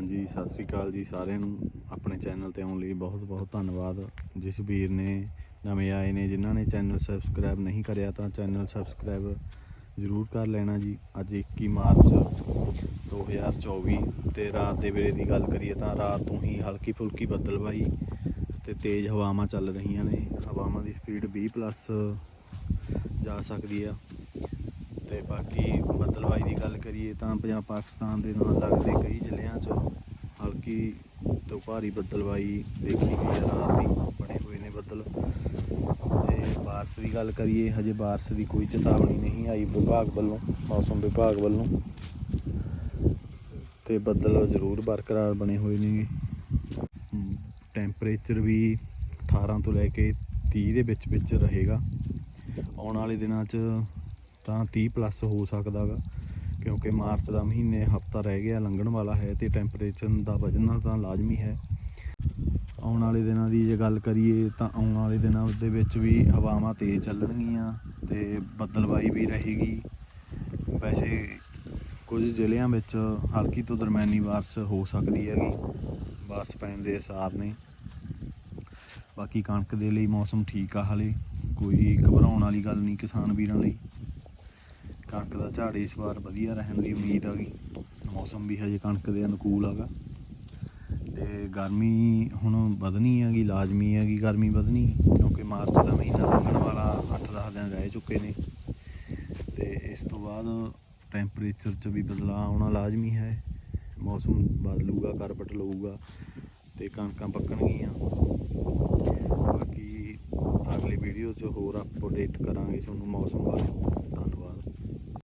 ਹਾਂਜੀ, ਸਤਿ ਸ੍ਰੀ ਅਕਾਲ ਜੀ ਸਾਰਿਆਂ ਨੂੰ। ਆਪਣੇ ਚੈਨਲ ਤੇ ਆਉਣ ਲਈ ਬਹੁਤ ਬਹੁਤ ਧੰਨਵਾਦ। ਜਿਸ ਵੀਰ ਨੇ, ਨਵੇਂ ਆਏ ਨੇ, ਜਿਨ੍ਹਾਂ ਨੇ ਚੈਨਲ ਸਬਸਕ੍ਰਾਈਬ ਨਹੀਂ ਕਰਿਆ ਤਾਂ ਚੈਨਲ ਸਬਸਕ੍ਰਾਈਬ ਜ਼ਰੂਰ ਕਰ ਲੈਣਾ ਜੀ। ਅੱਜ 21 ਮਾਰਚ 2024 ਤੇ ਰਾਤ ਦੇ ਵੇਲੇ ਦੀ ਗੱਲ ਕਰੀਏ ਤਾਂ ਰਾਤ ਤੋਂ ਹੀ ਹਲਕੀ ਫੁਲਕੀ ਬੱਦਲਬਾਈ ਤੇ ਤੇਜ਼ ਹਵਾਵਾਂ ਚੱਲ ਰਹੀਆਂ ਨੇ। ਹਵਾਵਾਂ ਦੀ ਸਪੀਡ 20 ਪਲੱਸ ਜਾ ਸਕਦੀ ਆ। ਤੇ ਬਾਕੀ ਬਦਲਵਾਈ ਦੀ ਗੱਲ ਕਰੀਏ ਤਾਂ ਪੰਜਾਬ ਪਾਕਿਸਤਾਨ ਦੇ ਨਾਲ ਲੱਗਦੇ ਕਈ ਜ਼ਿਲ੍ਹਿਆਂ 'ਚ ਹਲਕੀ ਤੋਂ ਭਾਰੀ ਬਦਲਵਾਈ ਦੇਖੀ ਗਈ ਹੈ। ਰਾਤ ਦੀ ਬਣੇ ਹੋਏ ਨੇ ਬੱਦਲ। ਤੇ ਬਾਰਿਸ਼ ਦੀ ਗੱਲ ਕਰੀਏ, ਹਜੇ ਬਾਰਿਸ਼ ਦੀ ਕੋਈ ਚੇਤਾਵਨੀ ਨਹੀਂ ਆਈ ਵਿਭਾਗ ਵੱਲੋਂ, ਮੌਸਮ ਵਿਭਾਗ ਵੱਲੋਂ। ਤੇ ਬੱਦਲ ਜ਼ਰੂਰ ਬਰਕਰਾਰ ਬਣੇ ਹੋਏ ਨੇ। ਟੈਂਪਰੇਚਰ ਵੀ 18 ਤੋਂ ਲੈ ਕੇ 30 ਦੇ ਵਿੱਚ ਵਿੱਚ ਰਹੇਗਾ। ਆਉਣ ਵਾਲੇ ਦਿਨਾਂ 'ਚ ਤਾਂ 30 ਪਲੱਸ ਹੋ ਸਕਦਾ ਗਾ, ਕਿਉਂਕਿ ਮਾਰਚ ਦਾ ਮਹੀਨੇ ਹਫਤਾ ਰਹਿ ਗਿਆ, ਲੰਘਣ ਵਾਲਾ ਹੈ ਤੇ ਟੈਂਪਰੇਚਰ ਦਾ ਵਧਣਾ ਤਾਂ ਲਾਜ਼ਮੀ ਹੈ। ਆਉਣ ਵਾਲੇ ਦਿਨਾਂ ਦੀ ਜੇ ਗੱਲ ਕਰੀਏ ਤਾਂ ਆਉਣ ਵਾਲੇ ਦਿਨਾਂ ਦੇ ਵਿੱਚ ਵੀ ਹਵਾਵਾਂ ਤੇਜ਼ ਚੱਲਣਗੀਆਂ ਤੇ ਬੱਦਲਬਾਈ ਵੀ ਰਹੇਗੀ। ਵੈਸੇ ਕੁਝ ਜ਼ਿਲ੍ਹਿਆਂ ਵਿੱਚ ਹਲਕੀ ਤੋਂ ਦਰਮਿਆਨੀ ਬਾਰਿਸ਼ ਹੋ ਸਕਦੀ ਹੈਗੀ, ਬਾਰਿਸ਼ ਪੈਣ ਦੇ ਅਸਾਰ ਨੇ। ਬਾਕੀ ਕਣਕ ਦੇ ਲਈ ਮੌਸਮ ਠੀਕ ਆ ਹਾਲੇ, ਕੋਈ ਘਬਰਾਉਣ ਵਾਲੀ ਗੱਲ ਨਹੀਂ ਕਿਸਾਨ ਵੀਰਾਂ ਲਈ। ਕਣਕ ਦਾ ਝਾੜ ਇਸ ਵਾਰ ਵਧੀਆ ਰਹਿਣ ਦੀ ਉਮੀਦ ਆ ਗਈ। ਮੌਸਮ ਵੀ ਹਜੇ ਕਣਕ ਦੇ ਅਨੁਕੂਲ ਹੈਗਾ ਤੇ ਗਰਮੀ ਹੁਣ ਵਧਣੀ ਹੈਗੀ, ਲਾਜ਼ਮੀ ਹੈਗੀ ਗਰਮੀ ਵਧਣੀ, ਕਿਉਂਕਿ ਮਾਰਚ ਦਾ ਮਹੀਨਾ ਲੰਘਣ ਵਾਲਾ 8-10 ਦਿਨ ਰਹਿ ਚੁੱਕੇ ਨੇ। ਤੇ ਇਸ ਤੋਂ ਬਾਅਦ ਟੈਂਪਰੇਚਰ 'ਚ ਵੀ ਬਦਲਾਅ ਆਉਣਾ ਲਾਜ਼ਮੀ ਹੈ। ਮੌਸਮ ਬਦਲੂਗਾ ਕਰਵਟ ਲਊਗਾ ਤੇ ਕਣਕਾਂ ਪੱਕਣਗੀਆਂ। ਬਾਕੀ ਅਗਲੀ ਵੀਡੀਓ 'ਚ ਹੋਰ ਅਪਡੇਟ ਕਰਾਂਗੇ ਤੁਹਾਨੂੰ ਮੌਸਮ ਬਾਰੇ। ਧੰਨਵਾਦ।